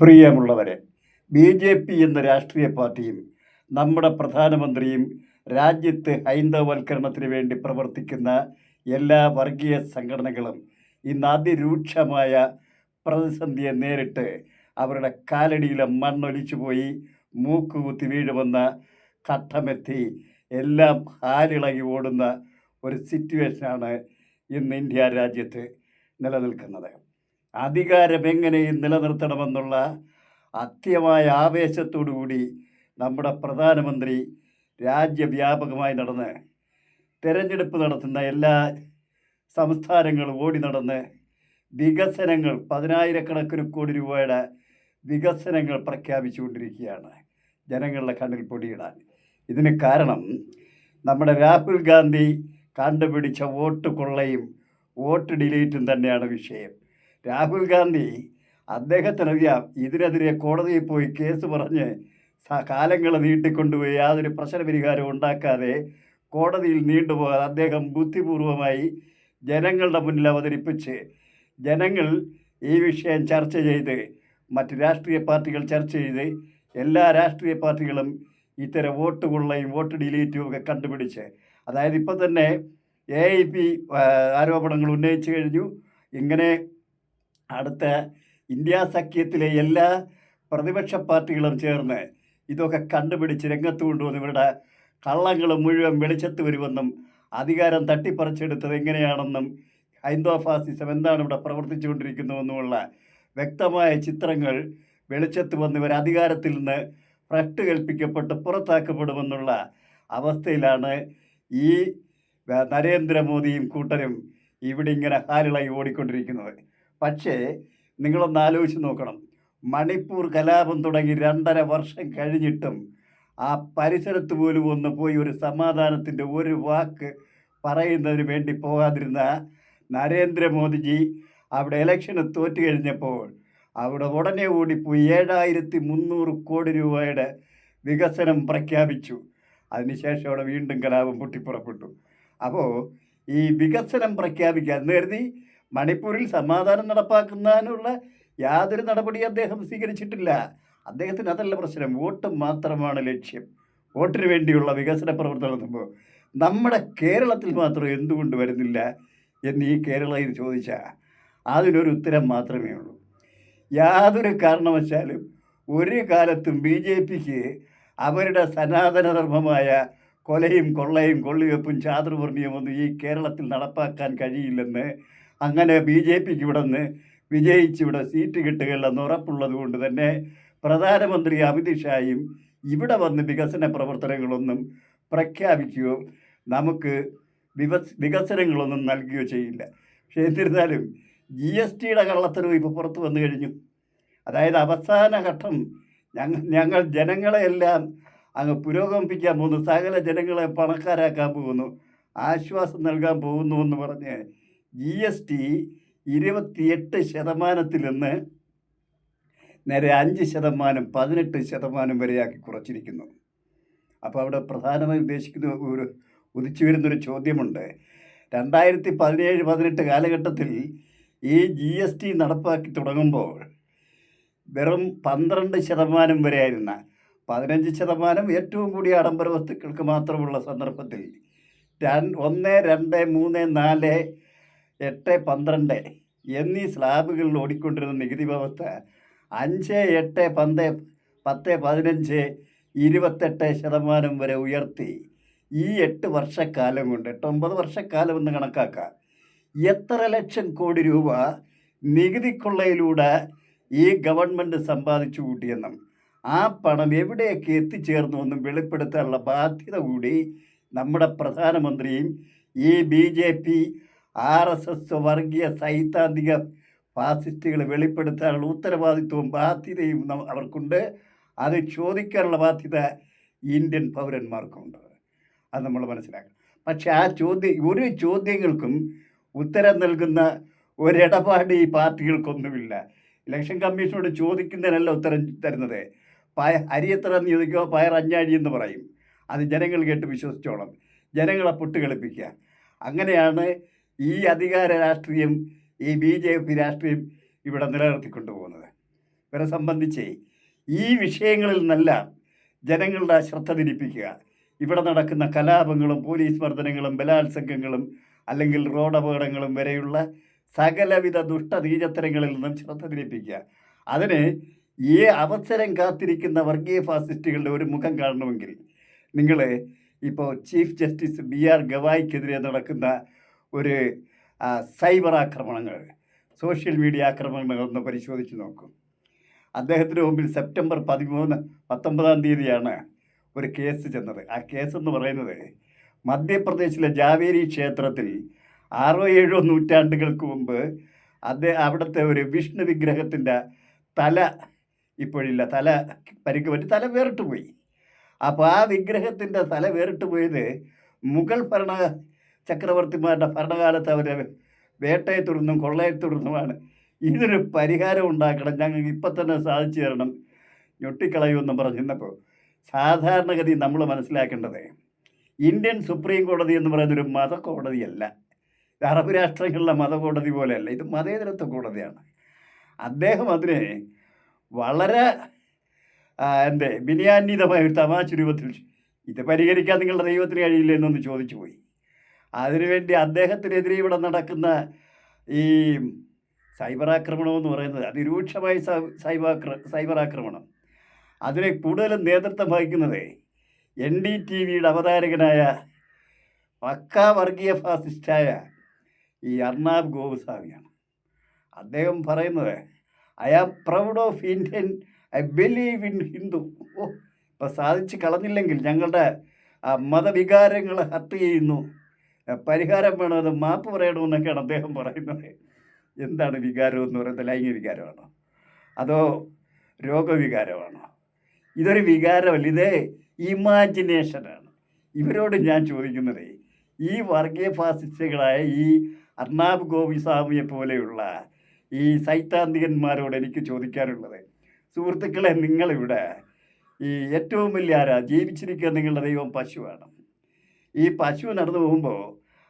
പ്രിയമുള്ളവരെ B J P എന്ന രാഷ്ട്രീയ പാർട്ടിയും നമ്മുടെ പ്രധാനമന്ത്രിയും രാജ്യത്ത് ഹൈന്ദവവൽക്കരണത്തിന് വേണ്ടി പ്രവർത്തിക്കുന്ന എല്ലാ വർഗീയ സംഘടനകളും ഇന്ന് അതിരൂക്ഷമായ പ്രതിസന്ധിയെ നേരിട്ട് അവരുടെ കാലടിയിലെ മണ്ണൊലിച്ചു പോയി മൂക്കുകുത്തി വീഴുമെന്ന ഘട്ടമെത്തി എല്ലാം ഹാലിളകി ഓടുന്ന ഒരു സിറ്റുവേഷനാണ് ഇന്ന് ഇന്ത്യ രാജ്യത്ത് നിലനിൽക്കുന്നത്. അധികാരം എങ്ങനെ നിലനിർത്തണമെന്നുള്ള അത്യമായ ആവേശത്തോടു കൂടി നമ്മുടെ പ്രധാനമന്ത്രി രാജ്യവ്യാപകമായി നടന്ന് തിരഞ്ഞെടുപ്പ് നടത്തുന്ന എല്ലാ സംസ്ഥാനങ്ങളും ഓടി നടന്ന് വികസനങ്ങൾ പതിനായിരക്കണക്കിന് കോടി രൂപയുടെ വികസനങ്ങൾ പ്രഖ്യാപിച്ചുകൊണ്ടിരിക്കുകയാണ്. ജനങ്ങളുടെ കണ്ണിൽ പൊടിയിടാൻ. ഇതിന് കാരണം നമ്മുടെ രാഹുൽ ഗാന്ധി കണ്ടുപിടിച്ച വോട്ട് കൊള്ളയും വോട്ട് ഡിലീറ്റും തന്നെയാണ് വിഷയം. രാഹുൽ ഗാന്ധി അദ്ദേഹത്തിനറിയാം ഇതിനെതിരെ കോടതിയിൽ പോയി കേസ് പറഞ്ഞ് കാലങ്ങൾ നീട്ടിക്കൊണ്ടുപോയി യാതൊരു പ്രശ്നപരിഹാരം ഉണ്ടാക്കാതെ കോടതിയിൽ നീണ്ടുപോകാതെ അദ്ദേഹം ബുദ്ധിപൂർവമായി ജനങ്ങളുടെ മുന്നിൽ അവതരിപ്പിച്ച് ജനങ്ങൾ ഈ വിഷയം ചർച്ച ചെയ്ത് മറ്റ് രാഷ്ട്രീയ പാർട്ടികൾ ചർച്ച ചെയ്ത് എല്ലാ രാഷ്ട്രീയ പാർട്ടികളും ഇത്തരം വോട്ട് കൊള്ളയും വോട്ട് ഡിലീറ്റും ഒക്കെ കണ്ടുപിടിച്ച്. അതായത് ഇപ്പം തന്നെ എ ഐ പി ആരോപണങ്ങൾ ഉന്നയിച്ചു കഴിഞ്ഞു. ഇങ്ങനെ അടുത്ത ഇന്ത്യ സഖ്യത്തിലെ എല്ലാ പ്രതിപക്ഷ പാർട്ടികളും ചേർന്ന് ഇതൊക്കെ കണ്ടുപിടിച്ച് രംഗത്ത് കൊണ്ടുവന്ന് ഇവരുടെ കള്ളങ്ങൾ മുഴുവൻ വെളിച്ചത്ത് വരുമെന്നും അധികാരം തട്ടിപ്പറിച്ചെടുത്തത് എങ്ങനെയാണെന്നും ഹൈന്ദവ ഫാസിസം എന്താണ് ഇവിടെ പ്രവർത്തിച്ചുകൊണ്ടിരിക്കുന്നുവെന്നുമുള്ള വ്യക്തമായ ചിത്രങ്ങൾ വെളിച്ചത്ത് വന്ന് ഇവർ അധികാരത്തിൽ നിന്ന് ഭ്രഷ്ട് കൽപ്പിക്കപ്പെട്ട് പുറത്താക്കപ്പെടുമെന്നുള്ള അവസ്ഥയിലാണ് ഈ നരേന്ദ്രമോദിയും കൂട്ടരും ഇവിടെ ഇങ്ങനെ ഹാലിളകി ഓടിക്കൊണ്ടിരിക്കുന്നത്. പക്ഷേ നിങ്ങളൊന്ന് ആലോചിച്ച് നോക്കണം. മണിപ്പൂർ കലാപം തുടങ്ങി രണ്ടര വർഷം കഴിഞ്ഞിട്ടും ആ പരിസരത്ത് പോലും ഒന്ന് പോയി ഒരു സമാധാനത്തിന്റെ ഒരു വാക്ക് പറയുന്നതിന് വേണ്ടി പോകാതിരുന്ന നരേന്ദ്രമോദിജി അവിടെ ഇലക്ഷന് തോറ്റു കഴിഞ്ഞപ്പോൾ അവിടെ ഉടനെ ഓടിപ്പോയി ഏഴായിരത്തി മുന്നൂറ് കോടി രൂപയുടെ വികസനം പ്രഖ്യാപിച്ചു. അതിനുശേഷം അവിടെ വീണ്ടും കലാപം പൊട്ടിപ്പുറപ്പെട്ടു. അപ്പോൾ ഈ വികസനം പ്രഖ്യാപിക്കാൻ കരുതി മണിപ്പൂരിൽ സമാധാനം നടപ്പാക്കുന്നതിനുള്ള യാതൊരു നടപടി അദ്ദേഹം സ്വീകരിച്ചിട്ടില്ല. അദ്ദേഹത്തിന് അതല്ല പ്രശ്നം. വോട്ട് മാത്രമാണ് ലക്ഷ്യം. വോട്ടിന് വേണ്ടിയുള്ള വികസന പ്രവർത്തനം നടത്തുമ്പോൾ നമ്മുടെ കേരളത്തിൽ മാത്രം എന്തുകൊണ്ട് വരുന്നില്ല എന്ന് ഈ കേരളയിൽ ചോദിച്ചാൽ അതിനൊരു ഉത്തരം മാത്രമേ ഉള്ളൂ. യാതൊരു കാരണവശാലും ഒരു കാലത്തും ബി ജെ പിക്ക് അവരുടെ സനാതനധർമ്മമായ കൊലയും കൊള്ളയും കൊള്ളിവെപ്പും ചാതുർവർണയമൊന്നും ഈ കേരളത്തിൽ നടപ്പാക്കാൻ കഴിയില്ലെന്ന് അങ്ങനെ ബി ജെ പിക്ക് ഇവിടെ നിന്ന് വിജയിച്ച് ഇവിടെ സീറ്റ് കിട്ടുകയില്ലെന്ന് ഉറപ്പുള്ളത് കൊണ്ട് തന്നെ പ്രധാനമന്ത്രി അമിത്ഷായും ഇവിടെ വന്ന് വികസന പ്രവർത്തനങ്ങളൊന്നും പ്രഖ്യാപിക്കുകയോ നമുക്ക് വികസ് വികസനങ്ങളൊന്നും നൽകുകയോ ചെയ്യില്ല. പക്ഷേ എന്നിരുന്നാലും ജി എസ് ടിയുടെ കള്ളത്തരവും ഇപ്പോൾ പുറത്ത് വന്നു കഴിഞ്ഞു. അതായത് അവസാന ഘട്ടം ഞങ്ങൾ ഞങ്ങൾ ജനങ്ങളെയെല്ലാം അങ്ങ് പുരോഗമിപ്പിക്കാൻ പോകുന്നു. സകല ജനങ്ങളെ പണക്കാരാക്കാൻ പോകുന്നു. ആശ്വാസം നൽകാൻ പോകുന്നു എന്ന് പറഞ്ഞ് ജി എസ് ടി ഇരുപത്തിയെട്ട് ശതമാനത്തിൽ നിന്ന് നേരെ അഞ്ച് ശതമാനം പതിനെട്ട് ശതമാനം വരെയാക്കി കുറച്ചിരിക്കുന്നു. അപ്പോൾ അവിടെ പ്രധാനമായി ഉദ്ദേശിക്കുന്ന ഒരു ഉദിച്ചു വരുന്നൊരു ചോദ്യമുണ്ട്. രണ്ടായിരത്തി പതിനേഴ് പതിനെട്ട് കാലഘട്ടത്തിൽ ഈ ജി എസ് ടി നടപ്പാക്കി തുടങ്ങുമ്പോൾ വെറും പന്ത്രണ്ട് ശതമാനം വരെ വരെയായിരുന്ന പതിനഞ്ച് ശതമാനം ഏറ്റവും കൂടിയ ആഡംബര വസ്തുക്കൾക്ക് മാത്രമുള്ള സന്ദർഭത്തിൽ ഒന്ന് രണ്ട് മൂന്ന് നാല് എട്ട് പന്ത്രണ്ട് എന്നീ സ്ലാബുകളിൽ ഓടിക്കൊണ്ടിരുന്ന നികുതി വ്യവസ്ഥ അഞ്ച് എട്ട് പന്ത് പത്ത് പതിനഞ്ച് ഇരുപത്തെട്ട് ശതമാനം വരെ ഉയർത്തി. ഈ എട്ട് വർഷക്കാലം കൊണ്ട് എട്ടൊമ്പത് വർഷക്കാലം എന്ന് കണക്കാക്കാം. എത്ര ലക്ഷം കോടി രൂപ നികുതിക്കൊള്ളയിലൂടെ ഈ ഗവൺമെന്റ് സമ്പാദിച്ചു കൂട്ടിയെന്നും ആ പണം എവിടെയൊക്കെ എത്തിച്ചേർന്നു എന്നും വെളിപ്പെടുത്താനുള്ള ബാധ്യത കൂടി നമ്മുടെ പ്രധാനമന്ത്രിയും ഈ B J P R S S വർഗീയ സൈദ്ധാന്തിക ഫാസിസ്റ്റുകൾ വെളിപ്പെടുത്താനുള്ള ഉത്തരവാദിത്വവും ബാധ്യതയും അവർക്കുണ്ട്. അത് ചോദിക്കാനുള്ള ബാധ്യത ഇന്ത്യൻ പൗരന്മാർക്കുണ്ട്. അത് നമ്മൾ മനസ്സിലാക്കണം. പക്ഷെ ആ ചോദ്യം ഒരു ചോദ്യങ്ങൾക്കും ഉത്തരം നൽകുന്ന ഒരിടപാട് ഈ പാർട്ടികൾക്കൊന്നുമില്ല. ഇലക്ഷൻ കമ്മീഷനോട് ചോദിക്കുന്നതിനല്ല ഉത്തരം തരുന്നത്. പയ അരി എത്ര എന്ന് ചോദിക്കുമ്പോൾ പയർ അഞ്ഞാഴി എന്ന് പറയും. അത് ജനങ്ങൾ കേട്ട് വിശ്വസിച്ചോളം ജനങ്ങളെ പൊട്ട് കളിപ്പിക്കുക അങ്ങനെയാണ് ഈ അധികാര രാഷ്ട്രീയം ഈ ബി ജെ പി രാഷ്ട്രീയം ഇവിടെ നിലനിർത്തിക്കൊണ്ടു പോകുന്നത് ഇവരെ സംബന്ധിച്ച് ഈ വിഷയങ്ങളിൽ നിന്നെല്ലാം ജനങ്ങളുടെ ശ്രദ്ധ തിരിപ്പിക്കുക. ഇവിടെ നടക്കുന്ന കലാപങ്ങളും പോലീസ് മർദ്ദനങ്ങളും ബലാത്സംഗങ്ങളും അല്ലെങ്കിൽ റോഡ് അപകടങ്ങളും വരെയുള്ള സകലവിധ ദുഷ്ടനീചത്തരങ്ങളിൽ നിന്നും ശ്രദ്ധ തിരിപ്പിക്കുക. അതിന് ഈ അവസരം കാത്തിരിക്കുന്ന വർഗീയ ഫാസിസ്റ്റുകളുടെ ഒരു മുഖം കാണണമെങ്കിൽ നിങ്ങൾ ഇപ്പോൾ ചീഫ് ജസ്റ്റിസ് ബി ആർ ഗവായിക്കെതിരെ നടക്കുന്ന ഒരു സൈബർ ആക്രമണങ്ങൾ സോഷ്യൽ മീഡിയ ആക്രമണങ്ങളൊന്ന് പരിശോധിച്ച് നോക്കും. അദ്ദേഹത്തിന് മുമ്പിൽ സെപ്റ്റംബർ പതിമൂന്ന് പത്തൊമ്പതാം തീയതിയാണ് ഒരു കേസ് ചെന്നത്. ആ കേസ് എന്ന് പറയുന്നത് മധ്യപ്രദേശിലെ ജാവേരി ക്ഷേത്രത്തിൽ ആറോ ഏഴോ നൂറ്റാണ്ടുകൾക്ക് മുമ്പ് അദ്ദേഹം അവിടുത്തെ ഒരു വിഷ്ണു വിഗ്രഹത്തിന്റെ തല ഇപ്പോഴില്ല തല പരിക്ക് പറ്റി തല വേറിട്ട് പോയി അപ്പോൾ ആ വിഗ്രഹത്തിന്റെ തല വേറിട്ട് പോയത് മുഗൾ ഭരണ ചക്രവർത്തിമാരുടെ ഭരണകാലത്ത് അവർ വേട്ടയെ തുടർന്നും കൊള്ളയെ തുടർന്നുമാണ്. ഇതിനൊരു പരിഹാരം ഉണ്ടാക്കണം. ഞങ്ങൾക്ക് ഇപ്പം തന്നെ സാധിച്ചു തരണം. ഞൊട്ടിക്കളയുമെന്നും പറഞ്ഞിരുന്നപ്പോൾ സാധാരണഗതി നമ്മൾ മനസ്സിലാക്കേണ്ടത് ഇന്ത്യൻ സുപ്രീം കോടതി എന്ന് പറയുന്നൊരു മതകോടതിയല്ല ഇത് അറബ് രാഷ്ട്രങ്ങളിലെ മതകോടതി പോലെയല്ല. ഇത് മതേതരത്വ കോടതിയാണ്. അദ്ദേഹം അതിനെ വളരെ എന്റെ വിനയാന്വിതമായ ഒരു തമാശ രൂപത്തിൽ ഇത് പരിഹരിക്കാൻ നിങ്ങളുടെ ദൈവത്തിന് കഴിയില്ല എന്നൊന്ന് ചോദിച്ചു പോയി അതിനുവേണ്ടി അദ്ദേഹത്തിനെതിരെ ഇവിടെ നടക്കുന്ന ഈ സൈബർ ആക്രമണം എന്ന് പറയുന്നത് അതിരൂക്ഷമായ സൈബർ സൈബർ ആക്രമണം. അതിനെ കൂടുതലും നേതൃത്വം വഹിക്കുന്നത് എൻ ഡി ടി വിയുടെ അവതാരകനായ പക്കാ വർഗീയ ഫാസിസ്റ്റായ ഈ അർണാബ് ഗോസ്വാമിയാണ് അദ്ദേഹം പറയുന്നത് I am proud of Indian I believe in Hindu. ഓ സാധിച്ചു കളഞ്ഞില്ലെങ്കിൽ ഞങ്ങളുടെ മതവികാരങ്ങൾ ഹത്യ ചെയ്യുന്നു. പരിഹാരം വേണമെന്ന് മാപ്പ് പറയണമെന്നൊക്കെയാണ് അദ്ദേഹം പറയുന്നത്. എന്താണ് വികാരം എന്ന് പറയുന്നത്? ലൈംഗിക വികാരമാണോ? അതോ രോഗവികാരമാണോ? ഇതൊരു വികാരമല്ല ഇത് ഇമാജിനേഷനാണ്. ഇവരോട് ഞാൻ ചോദിക്കുന്നത് ഈ വർഗീയ ഫാസിസ്റ്റുകളായ ഈ അർണാബ് ഗോപിസ്വാമിയെ പോലെയുള്ള ഈ സൈദ്ധാന്തികന്മാരോട് എനിക്ക് ചോദിക്കാറുള്ളത് സുഹൃത്തുക്കളെ നിങ്ങളിവിടെ ഈ ഏറ്റവും വലിയ ആരാ? ജീവിച്ചിരിക്കുക നിങ്ങളുടെ ദൈവം പശുവാണ്. ഈ പശു നടന്നു പോകുമ്പോൾ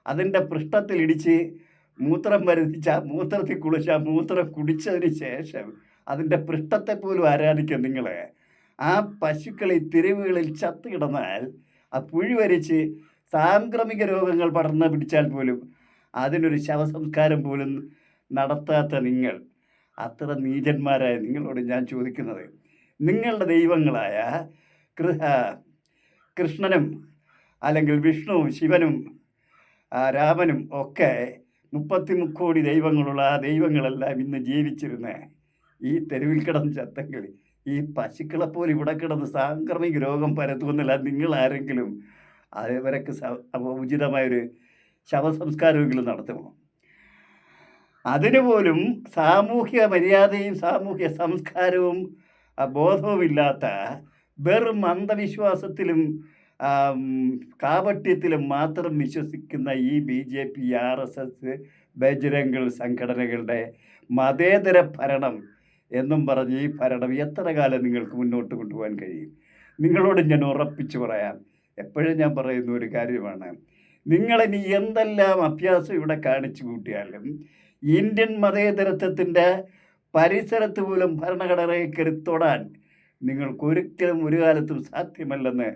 അതിന്റെ പൃഷ്ഠത്തിലിടിച്ച് മൂത്രം വരുതിച്ച മൂത്രത്തിൽ കുളിച്ച മൂത്രം കുടിച്ചതിന് ശേഷം അതിന്റെ പൃഷ്ഠത്തെ പോലും ആരാധിക്കും നിങ്ങൾ ആ പശുക്കൾ ഈ തെരുവുകളിൽ ചത്തു കിടന്നാൽ ആ പുഴി വരിച്ച് സാംക്രമിക രോഗങ്ങൾ പടർന്ന് പിടിച്ചാൽ പോലും അതിനൊരു ശവസംസ്കാരം പോലും നടത്താത്ത നിങ്ങൾ അത്ര നീചന്മാരായ നിങ്ങളോട് ഞാൻ ചോദിക്കുന്നത്. നിങ്ങളുടെ ദൈവങ്ങളായ കൃഷ്ണനും അല്ലെങ്കിൽ വിഷ്ണുവും ശിവനും രാമനും ഒക്കെ മുപ്പത്തി മുക്കോടി ദൈവങ്ങളുള്ള ആ ദൈവങ്ങളെല്ലാം ഇന്ന് ജീവിച്ചിരുന്ന ഈ തെരുവിൽ കിടന്ന് ചത്തെങ്കിൽ ഈ പശുക്കളെപ്പോലെ ഇവിടെ കിടന്ന് സാംക്രമിക രോഗം പരത്തുമെന്നല്ല നിങ്ങൾ ആരെങ്കിലും അവരൊക്കെ ഉചിതമായൊരു ശവസംസ്കാരമെങ്കിലും നടത്തുമോ? അതിനുപോലും സാമൂഹ്യ മര്യാദയും സാമൂഹ്യ സംസ്കാരവും ബോധവുമില്ലാത്ത വെറും അന്ധവിശ്വാസത്തിലും ആം, കാപട്യത്തിലും മാത്രം വിശ്വസിക്കുന്ന ഈ B J P R S S Bajrang Dal സംഘടനകളുടെ മതേതര ഭരണം എന്നും പറഞ്ഞ് ഈ ഭരണം എത്ര കാലം നിങ്ങൾക്ക് മുന്നോട്ട് കൊണ്ടുപോകാൻ കഴിയും? നിങ്ങളോട് ഞാൻ ഉറപ്പിച്ചു പറയാം. എപ്പോഴും ഞാൻ പറയുന്ന ഒരു കാര്യമാണ്. നിങ്ങളിനി എന്തെല്ലാം അഭ്യാസം ഇവിടെ കാണിച്ചു കൂട്ടിയാലും ഇന്ത്യൻ മതേതരത്വത്തിന്റെ പരിസരത്ത് പോലും ഭരണഘടനയെ കരുത്തൊടാൻ നിങ്ങൾക്കൊരിക്കലും ഒരു കാലത്തും സാധ്യമല്ലെന്ന്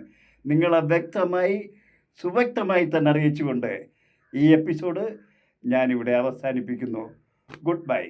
നിങ്ങളെ വ്യക്തമായി സുവ്യക്തമായി തന്നെ അറിയിച്ചുകൊണ്ട് ഈ എപ്പിസോഡ് ഞാനിവിടെ അവസാനിപ്പിക്കുന്നു. Good bye.